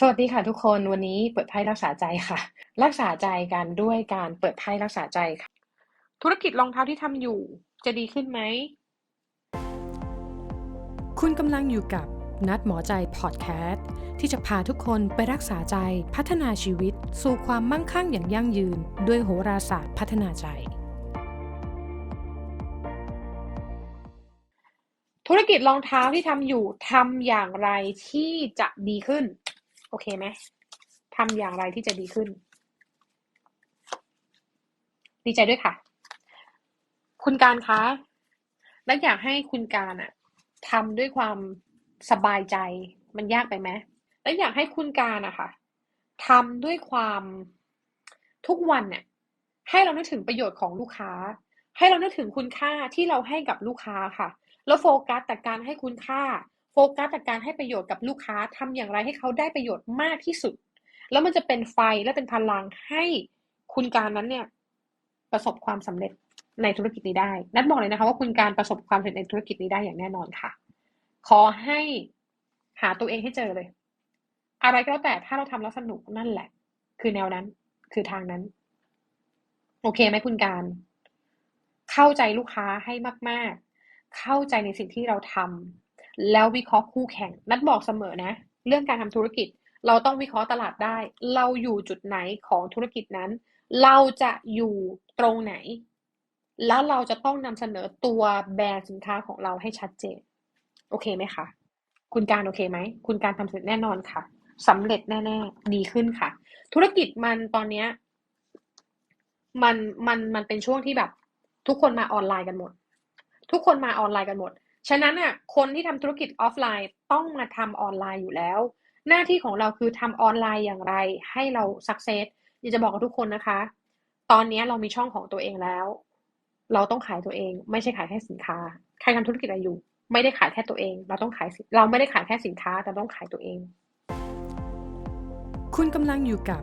สวัสดีค่ะทุกคนวันนี้เปิดไพ่รักษาใจค่ะ รักษาใจกันด้วยการเปิดไพ่รักษาใจค่ะ ธุรกิจรองเท้าที่ทำอยู่จะดีขึ้นไหม คุณกำลังอยู่กับนัดหมอใจพอดแคสต์ที่จะพาทุกคนไปรักษาใจพัฒนาชีวิต สู่ความมั่งคั่งอย่างยั่งยืน ด้วยโหราศาสตร์พัฒนาใจ ธุรกิจรองเท้าที่ทำอยู่ทำอย่างไรที่จะดีขึ้น โอเคไหมทำอย่างไรที่จะดีขึ้น ดีใจด้วยค่ะ คุณการคะและอยากให้คุณการอะทำด้วยความสบายใจ มันยากไปไหมและอยากให้คุณการอะค่ะทำด้วยความทุกวันเนี่ยให้เรานึกถึงประโยชน์ของลูกค้า ให้เรานึกถึงคุณค่าที่เราให้กับลูกค้าค่ะ แล้วโฟกัสแต่การให้คุณค่า กัสแต่การให้ประโยชน์กับลูกค้าทำอย่างไรให้เขาได้ประโยชน์มากที่สุด แล้วมันจะเป็นไฟและเป็นพลังให้คุณการนั้นเนี่ย ประสบความสำเร็จในธุรกิจนี้ได้ นัดบอกเลยนะคะว่าคุณการประสบความสำเร็จในธุรกิจนี้ได้อย่างแน่นอนค่ะ ขอให้หาตัวเองให้เจอเลย อะไรก็แล้วแต่ถ้าเราทำแล้วสนุกนั่นแหละ คือแนวนั้น คือทางนั้น โอเคไหมคุณการ เข้าใจลูกค้าให้มาก ๆ เข้าใจในสิ่งที่เราทำ แล้ววิเคราะห์คู่แข่ง นัดบอกเสมอนะ เรื่องการทำธุรกิจ เราต้องวิเคราะห์ตลาดได้ เราอยู่จุดไหนของธุรกิจนั้น เราจะอยู่ตรงไหน แล้วเราจะต้องนำเสนอตัวแบรนด์สินค้าของเราให้ชัดเจน โอเคไหมคะ คุณการโอเคไหม คุณการทำเสร็จแน่นอนค่ะสำเร็จแน่ๆ ดีขึ้นค่ะ ธุรกิจมันตอนเนี้ยมันมันมันเป็นช่วงที่แบบ ทุกคนมาออนไลน์กันหมด ทุกคนมาออนไลน์กันหมด ฉะนั้นอะคนที่ทำธุรกิจออฟไลน์ต้องมาทำออนไลน์อยู่แล้ว หน้าที่ของเราคือทำออนไลน์อย่างไรให้เราสักเซสอยากจะบอกกับทุกคนนะคะ ตอนนี้เรามีช่องของตัวเองแล้ว เราต้องขายตัวเอง ไม่ใช่ขายแค่สินค้า ใครทำธุรกิจอะไรอยู่ ไม่ได้ขายแค่ตัวเอง เราต้องขายเราไม่ได้ขายแค่สินค้าแต่ต้องขายตัวเอง คุณกำลังอยู่กับ